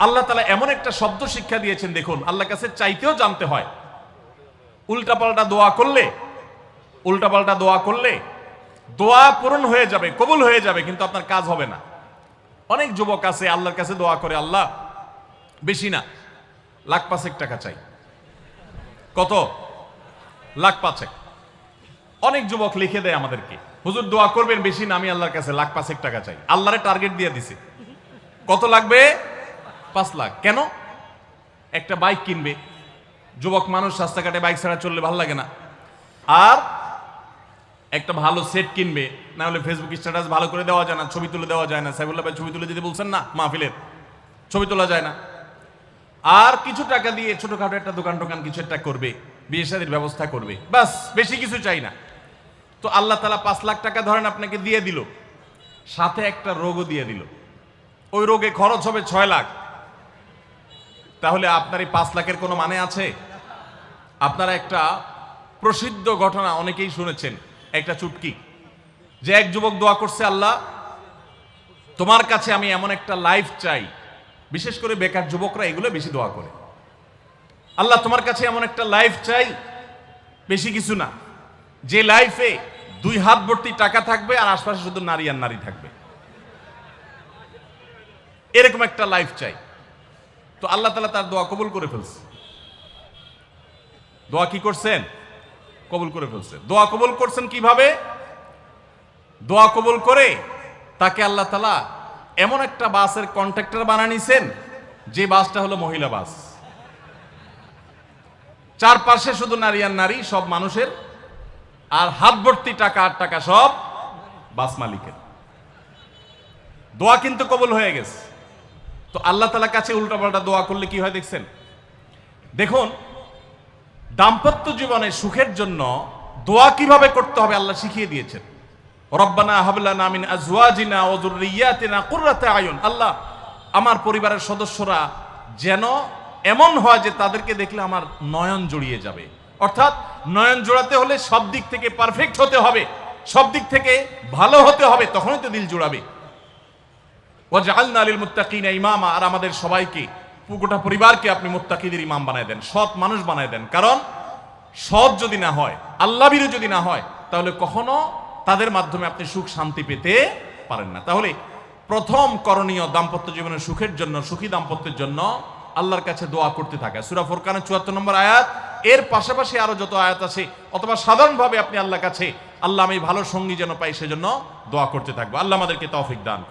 আল্লাহ তালা এমন একটা শব্দ শিক্ষা দিয়েছেন, দেখুন আল্লাহ কাছে চাইতেও জানতে হয়। উল্টাপাল্টা দোয়া করলে, উল্টাপাল্টা দোয়া করলে দোয়া পূরণ হয়ে যাবে, কবুল হয়ে যাবে, কিন্তু আপনার কাজ হবে না। অনেক যুবক আছে, আল্লাহর কাছে দোয়া করে, আল্লাহ, বেশি না, লাখ পাঁচেক টাকা চাই। কত? লাখ পাঁচেক। অনেক যুবক লিখে দেয় আমাদেরকে, হুজুর, দোয়া করবেন বেশি না, আমি আল্লাহর কাছে লাখ পাঁচেক টাকা চাই। আল্লাহরে টার্গেট দিয়ে দিছে। কত লাগবে? পাঁচ লাখ। কেন? একটা বাইক কিনবে। যুবক মানুষ রাস্তাঘাটে বাইক ছাড়া চললে ভালো লাগে না। আর একটা ভালো সেট কিনবে, না হলে ফেসবুক স্ট্যাটাস ভালো করে দেওয়া যায় না, ছবি তুলে দেওয়া যায় না। সাইবুল্লাহ ভাই ছবি তুলে দিতে বলছেন না, মাহফিলের। ছবি তোলা যায় না। আর কিছু টাকা দিয়ে ছোটখাটো একটা দোকান টোকান কিছু একটা করবে, বিয়ে শাদীর ব্যবস্থা করবে। বাস বেশি কিছু চাই না। তো আল্লাহ তালা পাঁচ লাখ টাকা ধরেন আপনাকে দিয়ে দিল। সাথে একটা রোগও দিয়ে দিল। ওই রোগে খরচ হবে ছয় লাখ। তাহলে আপনার এই পাঁচ লাখের কোনো মানে আছে? আপনারা একটা প্রসিদ্ধ ঘটনা অনেকেই শুনেছেন, একটা চুটকি। যে এক যুবক দোয়া করছে, আল্লাহ, তোমার কাছে আমি এমন একটা লাইফ চাই। বিশেষ করে বেকার যুবকরা এগুলো বেশি দোয়া করে। আল্লাহ, তোমার কাছে এমন একটা লাইফ চাই, বেশি কিছু না। যে লাইফে দুই হাত ভর্তি টাকা থাকবে আর আশপাশে শুধু নারী আর নারী থাকবে। এরকম একটা লাইফ চাই। তো আল্লাহ তালা তার দোয়া কবুল করে ফেলছে। দোয়া কি করছেন? কবুল করে ফেলছে। দোয়া কবুল করছেন কীভাবে? দোয়া কবুল করে তাকে আল্লাহ তালা এমন একটা বাসের কন্ট্রাক্টর বানানিছেন, যে বাসটা হলো মহিলা বাস। চারপাশে শুধু নারী আর নারী, সব মানুষের, আর হাত ভর্তি টাকা আর টাকা সব বাস মালিকের। দোয়া কিন্তু কবুল হয়ে গেছে। তো আল্লাহ তালার কাছে উল্টাপাল্টা দোয়া করলে কি হয় দেখছেন? দেখুন, দাম্পত্য জীবনে সুখের জন্য দোয়া কীভাবে করতে হবে আল্লাহ শিখিয়ে দিয়েছেন। রব্বানা হাবলানা মিন আজওয়াজিনা ওয়া যুররিয়াতিনা কুররাতা আয়ুন। আল্লাহ, আমার পরিবারের সদস্যরা যেন এমন হয় যে তাদেরকে দেখলে আমার নয়ন জড়িয়ে যাবে। অর্থাৎ নয়ন জোড়াতে হলে সব দিক থেকে পারফেক্ট হতে হবে, সব দিক থেকে ভালো হতে হবে, তখনই তো দিল জোড়াবে। ওয়াজআলনা লিল মুত্তাকিনা ইমামা। আর আমাদের সবাইকে, গোটা পরিবারকে আপনি মুত্তাকিদের ইমাম বানায় দেন, সৎ মানুষ বানায় দেন। কারণ, সৎ যদি না হয় আল্লাহবিরু যদি না হয়, তাহলে কখনো তাদের মাধ্যমে আপনি সুখ শান্তি পেতে পারেন না। তাহলে, প্রথম করণীয় দাম্পত্য জীবনের সুখের জন্য, সুখী দাম্পত্যের জন্য আল্লাহর কাছে দোয়া করতে থাকা। সুরা ফোরকানের চুয়াত্তর নম্বর আয়াত, এর পাশাপাশি আরও যত আয়াত আছে, অথবা সাধারণভাবে আপনি আল্লাহর কাছে আল্লাহ আমি ভালো সঙ্গী যেন পাই, সেজন্য দোয়া করতে থাকব। আল্লাহ আমাদেরকে তৌফিক দান।